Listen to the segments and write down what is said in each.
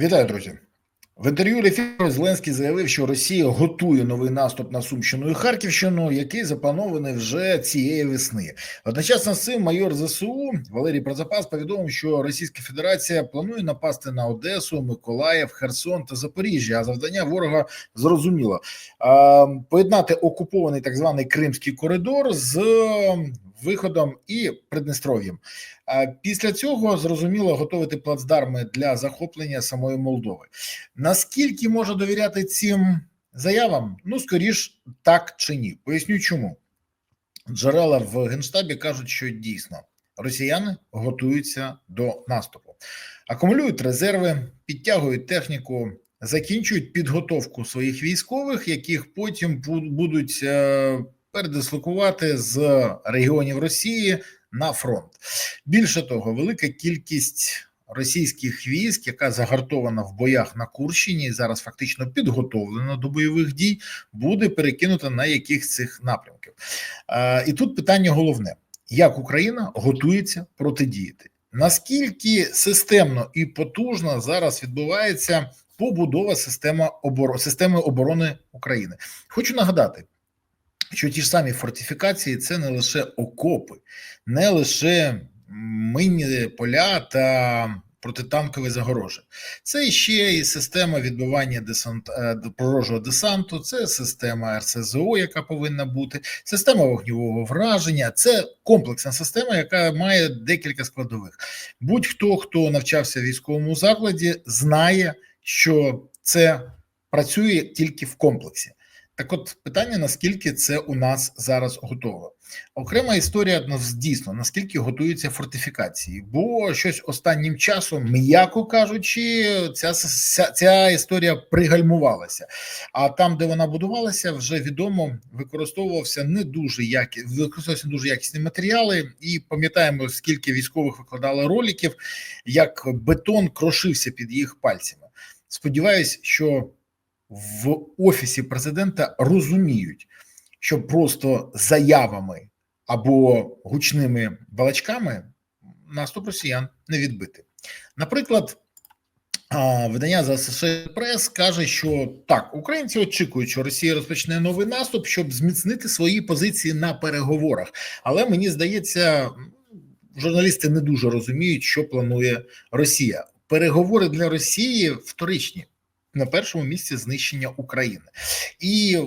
Вітаю, друзі. В інтерв'ю Лефіру Зеленський заявив, що Росія готує новий наступ на Сумщину і Харківщину, який запланований вже цієї весни. Одночасно з цим майор ЗСУ Валерій Прозапас повідомив, що Російська Федерація планує напасти на Одесу, Миколаїв, Херсон та Запоріжжя. А завдання ворога зрозуміло поєднати окупований так званий Кримський коридор з виходом і Придністров'ям. Після цього зрозуміло готувати плацдарми для захоплення самої Молдови. Наскільки може довіряти цим заявам? Ну, скоріш так чи ні. Поясню, чому джерела в генштабі кажуть, що дійсно росіяни готуються до наступу, акумулюють резерви, підтягують техніку. Закінчують підготовку своїх військових, яких потім будуть е, передислокувати з регіонів Росії на фронт. Більше того, велика кількість російських військ, яка загартована в боях на Курщині, зараз фактично підготовлена до бойових дій, буде перекинута на яких цих напрямків. І тут питання головне: як Україна готується протидіяти? Наскільки системно і потужно зараз відбувається побудова системи оборони України? Хочу нагадати що ті ж самі фортифікації це не лише окопи, не лише минні поля та протитанкові загорожі. Це ще і система відбивання десант пророжого десанту, це система РСЗО, яка повинна бути, система вогневого враження. Це комплексна система, яка має декілька складових. Будь-хто хто навчався в військовому закладі, знає, що це працює тільки в комплексі. Так, от питання: наскільки це у нас зараз готово? Окрема історія ну, дійсно наскільки готуються фортифікації, бо щось останнім часом, м'яко кажучи, ця ця, ця історія пригальмувалася. А там, де вона будувалася, вже відомо використовувався не дуже які використовувалися дуже якісні матеріали, і пам'ятаємо, скільки військових викладали роликів, як бетон крошився під їх пальцями. Сподіваюсь, що в офісі президента розуміють, що просто заявами або гучними балачками наступ росіян не відбити. Наприклад, видання за США Прес каже, що так, українці очікують, що Росія розпочне новий наступ, щоб зміцнити свої позиції на переговорах. Але мені здається, журналісти не дуже розуміють, що планує Росія. Переговори для Росії вторичні на першому місці знищення України, і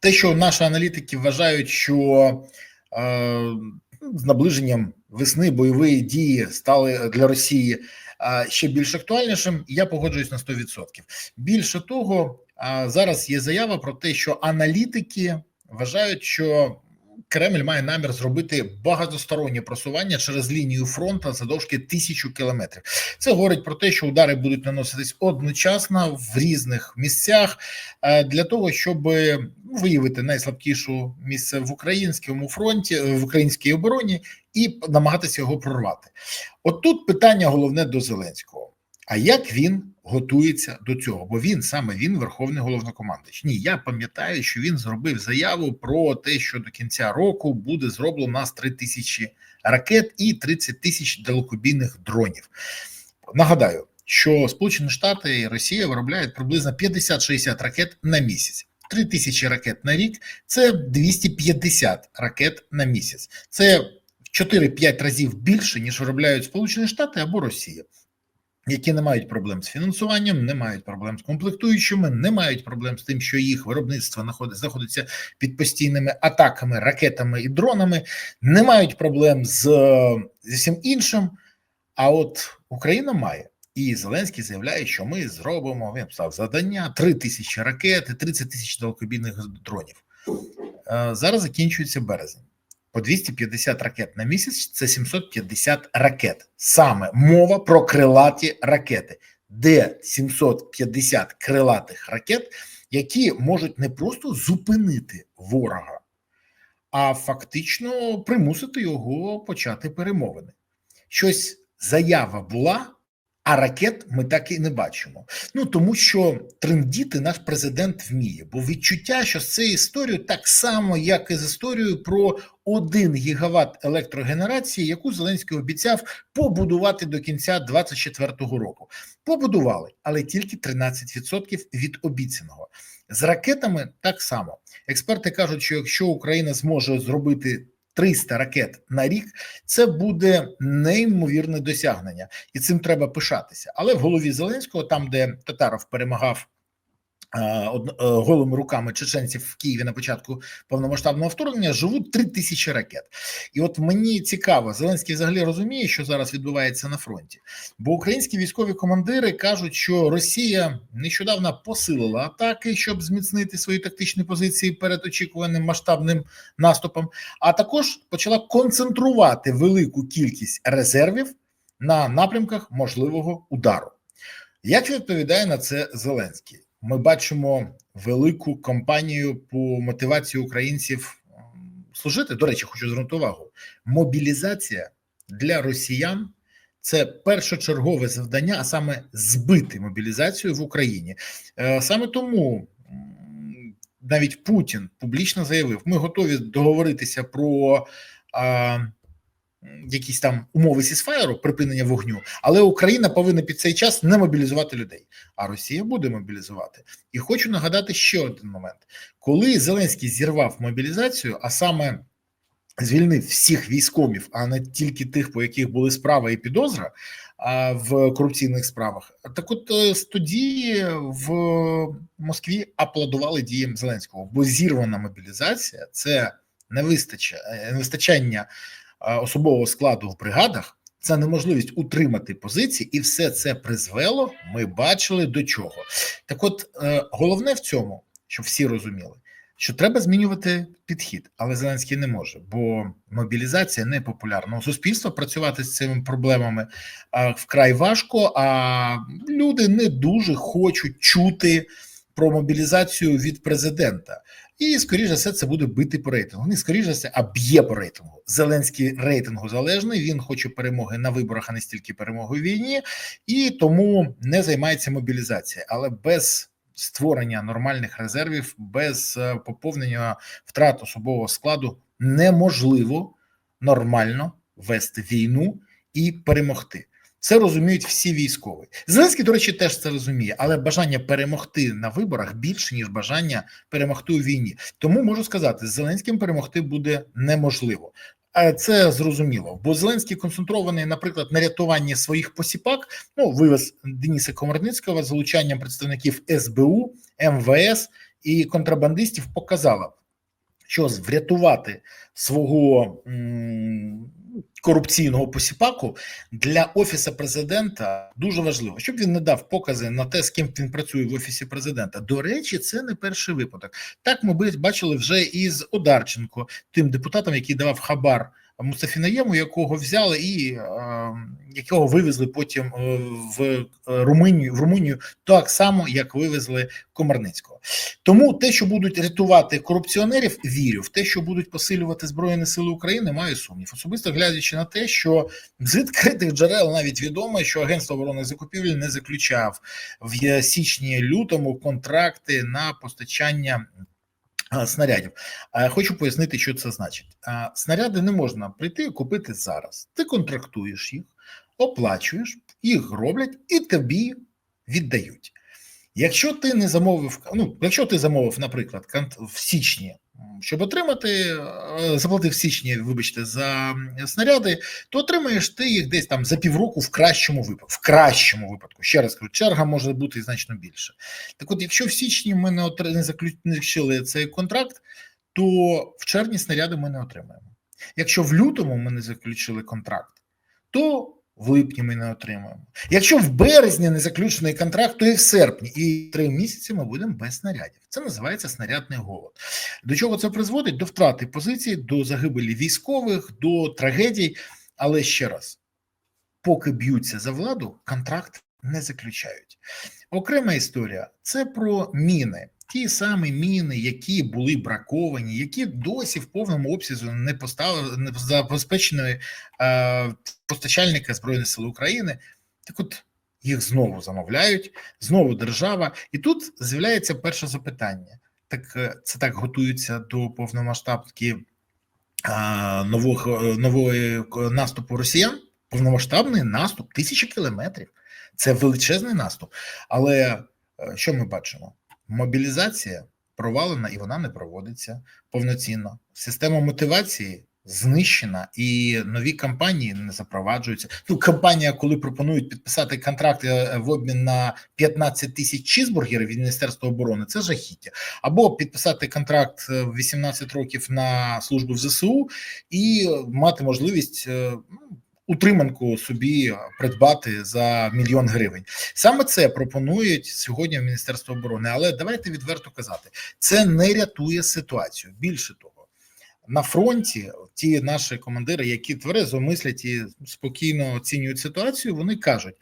те, що наші аналітики вважають, що е, з наближенням весни бойові дії стали для Росії е, ще більш актуальнішим, я погоджуюсь на 100%. Більше того, е, зараз є заява про те, що аналітики вважають, що Кремль має намір зробити багатостороннє просування через лінію фронту задовжки тисячу кілометрів. Це говорить про те, що удари будуть наноситись одночасно в різних місцях е, для того, щоб виявити найслабкішу місце в українському фронті в українській обороні і намагатися його прорвати. От тут питання головне до Зеленського. А як він готується до цього? Бо він саме він верховний головнокомандуючий. Ні, я пам'ятаю, що він зробив заяву про те, що до кінця року буде зроблено у нас 3 тисячі ракет і 30 тисяч далекобійних дронів. Нагадаю, що Сполучені Штати і Росія виробляють приблизно 50-60 ракет на місяць. 3 тисячі ракет на рік це 250 ракет на місяць. Це в 4-5 разів більше ніж виробляють Сполучені Штати або Росія які не мають проблем з фінансуванням, не мають проблем з комплектуючими, не мають проблем з тим, що їх виробництво знаходиться під постійними атаками, ракетами і дронами, не мають проблем з, з всім іншим. А от Україна має. І Зеленський заявляє, що ми зробимо він писав завдання 3 тисячі ракет і 30 тисяч далекобійних дронів. Е, зараз закінчується березень по 250 ракет на місяць це 750 ракет. Саме мова про крилаті ракети, де 750 крилатих ракет, які можуть не просто зупинити ворога, а фактично примусити його почати перемовини. Щось заява була, А ракет ми так і не бачимо. Ну тому що трендіти наш президент вміє, бо відчуття, що з цією історією так само, як і з історією про 1 гігават електрогенерації, яку Зеленський обіцяв побудувати до кінця 2024 року. Побудували, але тільки 13% від обіцяного. З ракетами так само. Експерти кажуть, що якщо Україна зможе зробити 300 ракет на рік, це буде неймовірне досягнення, і цим треба пишатися. Але в голові Зеленського, там де Татаров перемагав голими руками чеченців в Києві на початку повномасштабного вторгнення живуть три тисячі ракет. І от мені цікаво, Зеленський взагалі розуміє, що зараз відбувається на фронті, бо українські військові командири кажуть, що Росія нещодавно посилила атаки, щоб зміцнити свої тактичні позиції перед очікуваним масштабним наступом, а також почала концентрувати велику кількість резервів на напрямках можливого удару. Як відповідає на це Зеленський? Ми бачимо велику кампанію по мотивації українців служити. До речі, хочу звернути увагу: мобілізація для росіян це першочергове завдання, а саме збити мобілізацію в Україні. Е, саме тому навіть Путін публічно заявив: ми готові договоритися про якісь там умови сісфаєру, припинення вогню, але Україна повинна під цей час не мобілізувати людей, а Росія буде мобілізувати. І хочу нагадати ще один момент: коли Зеленський зірвав мобілізацію, а саме звільнив всіх військових, а не тільки тих, по яких були справи і підозра. В корупційних справах так, от е, тоді в Москві аплодували діям Зеленського, бо зірвана мобілізація це не вистачає не вистачання особового складу в бригадах. Це неможливість утримати позиції, і все це призвело. Ми бачили до чого. Так, от е, головне в цьому, щоб всі розуміли, що треба змінювати підхід, але Зеленський не може, бо мобілізація не популярна. У суспільства працювати з цими проблемами вкрай важко. А люди не дуже хочуть чути про мобілізацію від президента. І скоріше за все це буде бити по рейтингу. Не скоріше за все, а б'є по рейтингу. Зеленський рейтингу залежний. Він хоче перемоги на виборах, а не стільки перемоги в війні, і тому не займається мобілізацією, але без. Створення нормальних резервів без е, поповнення втрат особового складу неможливо нормально вести війну і перемогти. Це розуміють всі військові. Зеленський, до речі, теж це розуміє, але бажання перемогти на виборах більше ніж бажання перемогти у війні. Тому можу сказати, з Зеленським перемогти буде неможливо. Це зрозуміло, бо Зеленський концентрований, наприклад, на рятуванні своїх посіпак. Ну, вивез Дениса Комарницького з залучанням представників СБУ, МВС і контрабандистів показала, що врятувати свого корупційного посіпаку для офісу президента дуже важливо, щоб він не дав покази на те, з ким він працює в офісі президента. До речі, це не перший випадок. Так ми бачили вже із Одарченко, тим депутатом, який давав хабар. Мустафі Наєму, якого взяли і е, якого вивезли потім е, в е, Румунію в Румунію, так само як вивезли Комарницького. Тому те, що будуть рятувати корупціонерів, вірю в те, що будуть посилювати збройні сили України, маю сумнів. Особисто глядячи на те, що з відкритих джерел навіть відомо, що агентство оборонних закупівель не заключав в січні лютому контракти на постачання снарядів. Хочу пояснити, що це значить. Снаряди не можна прийти і купити зараз. Ти контрактуєш їх, оплачуєш, їх роблять і тобі віддають. Якщо ти не замовив, ну якщо ти замовив, наприклад, в січні щоб отримати, е, заплатив січні, вибачте, за снаряди, то отримаєш ти їх десь там за півроку в кращому випадку. В кращому випадку. Ще раз кажу, черга може бути значно більше. Так от, якщо в січні ми не не заключили цей контракт, то в червні снаряди ми не отримаємо. Якщо в лютому ми не заключили контракт, то в липні ми не отримаємо. Якщо в березні не заключений контракт, то і в серпні, і три місяці ми будемо без снарядів. Це називається снарядний голод. До чого це призводить? До втрати позицій, до загибелі військових, до трагедій. Але ще раз, поки б'ються за владу, контракт не заключають. Окрема історія це про міни ті самі міни, які були браковані, які досі в повному обсязі не поставили не забезпечені е, постачальника збройних сил України. Так, от їх знову замовляють, знову держава. І тут з'являється перше запитання: так е, це так готується до повномасштабки а, нового нової наступу росіян? Повномасштабний наступ тисячі кілометрів. Це величезний наступ. Але е, що ми бачимо? Мобілізація провалена і вона не проводиться повноцінно. Система мотивації знищена, і нові кампанії не запроваджуються. Ну, кампанія, коли пропонують підписати контракт е, в обмін на 15 тисяч чізбургерів від Міністерства оборони, це жахіття. Або підписати контракт е, в 18 років на службу в ЗСУ і мати можливість. Утриманку собі придбати за мільйон гривень. Саме це пропонують сьогодні в Міністерство оборони. Але давайте відверто казати, це не рятує ситуацію. Більше того, на фронті ті наші командири, які тверезо мислять і спокійно оцінюють ситуацію, вони кажуть,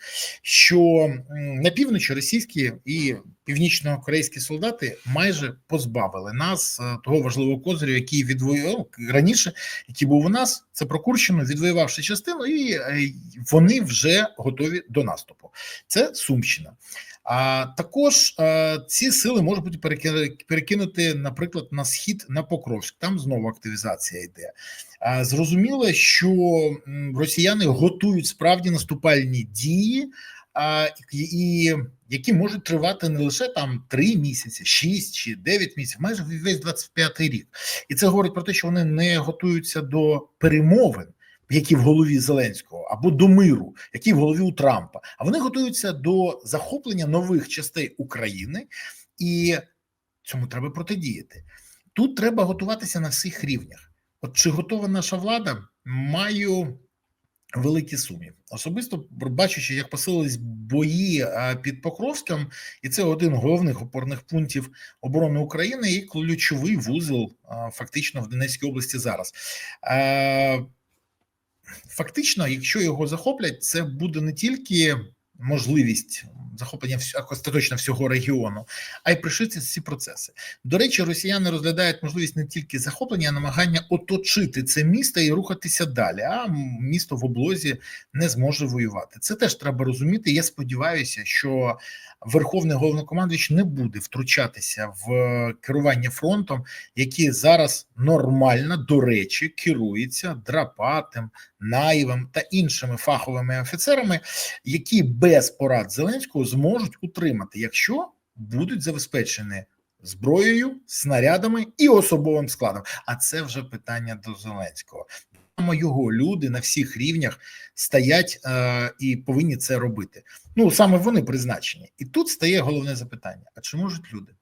що на півночі російські і північно-корейські солдати майже позбавили нас е, того важливого козирю, який відвоював раніше, який був у нас. Це про Курщину, відвоювавши частину, і е, вони вже готові до наступу. Це Сумщина. А також е, ці сили можуть бути переки- перекинути, наприклад, на схід на Покровськ. Там знову активізація йде. Зрозуміло, що росіяни готують справді наступальні дії, і, які можуть тривати не лише там 3 місяці, 6 чи 9 місяців, майже весь 25-й рік. І це говорить про те, що вони не готуються до перемовин. Які в голові Зеленського або до миру, які в голові у Трампа, а вони готуються до захоплення нових частей України, і цьому треба протидіяти. Тут треба готуватися на всіх рівнях. От чи готова наша влада? Маю великі сумніви. Особисто бачучи, як посилились бої під Покровськом, і це один з головних опорних пунктів оборони України і ключовий вузол фактично в Донецькій області зараз. Фактично, якщо його захоплять, це буде не тільки можливість захоплення остаточно всього регіону, а й пришити ці процеси. До речі, росіяни розглядають можливість не тільки захоплення, а намагання оточити це місто і рухатися далі. А місто в облозі не зможе воювати. Це теж треба розуміти. Я сподіваюся, що Верховний головнокомандуючий не буде втручатися в керування фронтом, який зараз нормально, до речі, керується Драпатим, Наєвим та іншими фаховими офіцерами, які без порад Зеленського зможуть утримати, якщо будуть забезпечені зброєю, снарядами і особовим складом. А це вже питання до Зеленського. Його люди на всіх рівнях стоять е, і повинні це робити. Ну саме вони призначені. І тут стає головне запитання: а чи можуть люди,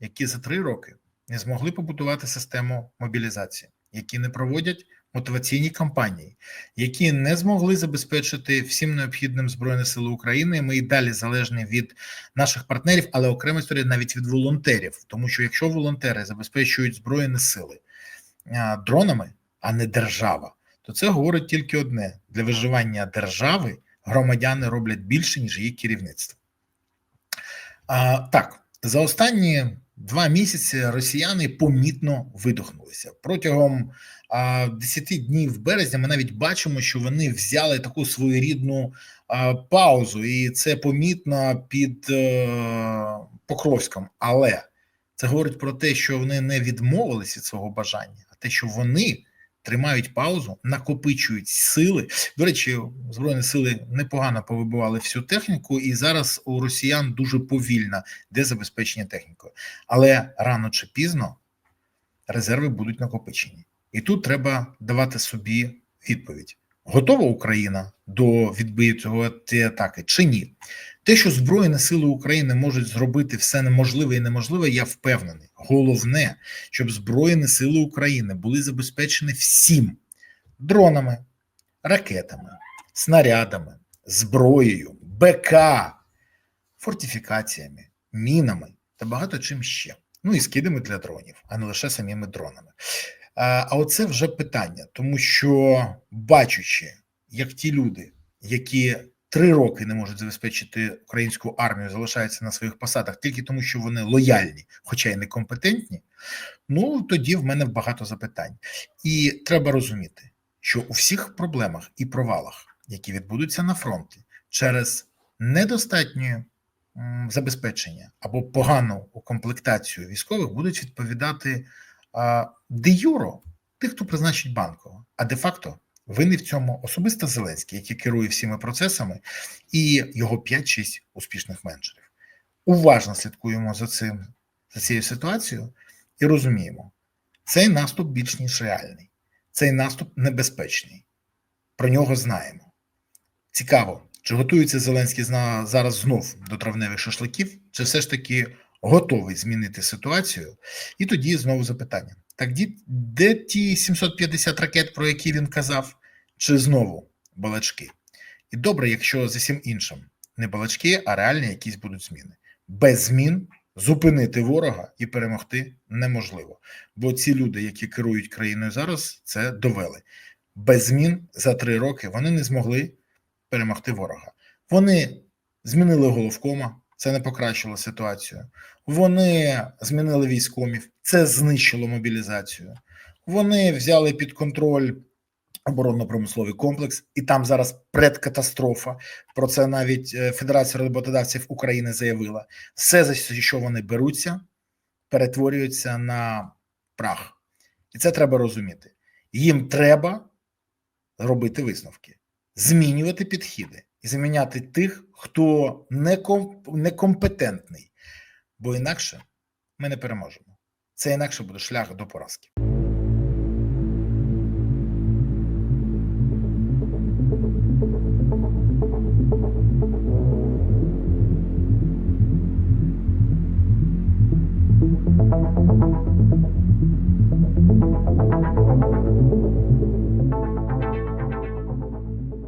які за три роки не змогли побудувати систему мобілізації, які не проводять мотиваційні кампанії, які не змогли забезпечити всім необхідним збройні сили України. Ми і далі залежні від наших партнерів, але окрема історія навіть від волонтерів, тому що якщо волонтери забезпечують збройні сили дронами, а не держава, то це говорить тільки одне: для виживання держави громадяни роблять більше ніж її керівництво. А, так, за останні два місяці росіяни помітно видохнулися протягом 10 днів березня. Ми навіть бачимо, що вони взяли таку своєрідну паузу, і це помітно під е, Покровськом. Але це говорить про те, що вони не відмовились від свого бажання, а те, що вони тримають паузу, накопичують сили. До речі, збройні сили непогано повибивали всю техніку, і зараз у росіян дуже повільно де забезпечення технікою. Але рано чи пізно резерви будуть накопичені, і тут треба давати собі відповідь: готова Україна до відбию цього атаки чи ні? Те, що Збройні сили України можуть зробити все неможливе і неможливе, я впевнений. Головне, щоб Збройні сили України були забезпечені всім дронами, ракетами, снарядами, зброєю, БК, фортифікаціями, мінами та багато чим ще. Ну і скидами для дронів, а не лише самими дронами. А а оце вже питання, тому що бачучи, як ті люди, які три роки не можуть забезпечити українську армію, залишаються на своїх посадах тільки тому, що вони лояльні, хоча й некомпетентні. Ну тоді в мене багато запитань, і треба розуміти, що у всіх проблемах і провалах, які відбудуться на фронті через недостатньої м, забезпечення або погану комплектацію військових будуть відповідати де юро тих, хто призначить банково, а де-факто винний в цьому особисто Зеленський, який керує всіма процесами, і його 5-6 успішних менеджерів. Уважно слідкуємо за цим за цією ситуацією і розуміємо, цей наступ більш ніж реальний, цей наступ небезпечний. Про нього знаємо. Цікаво, чи готується Зеленський зараз знов до травневих шашликів, чи все ж таки готовий змінити ситуацію? І тоді знову запитання: так де ті 750 ракет, про які він казав, чи знову балачки? І добре, якщо за всім іншим не балачки, а реальні якісь будуть зміни. Без змін зупинити ворога і перемогти неможливо. Бо ці люди, які керують країною зараз, це довели. Без змін за три роки вони не змогли перемогти ворога. Вони змінили головкома, це не покращило ситуацію. Вони змінили військомів, це знищило мобілізацію. Вони взяли під контроль оборонно-промисловий комплекс, і там зараз предкатастрофа. Про це навіть е, Федерація роботодавців України заявила. Все, за що вони беруться, перетворюється на прах. І це треба розуміти. Їм треба робити висновки, змінювати підходи і заміняти тих, хто неком- некомпетентний, бо інакше ми не переможемо. Це інакше буде шлях до поразки.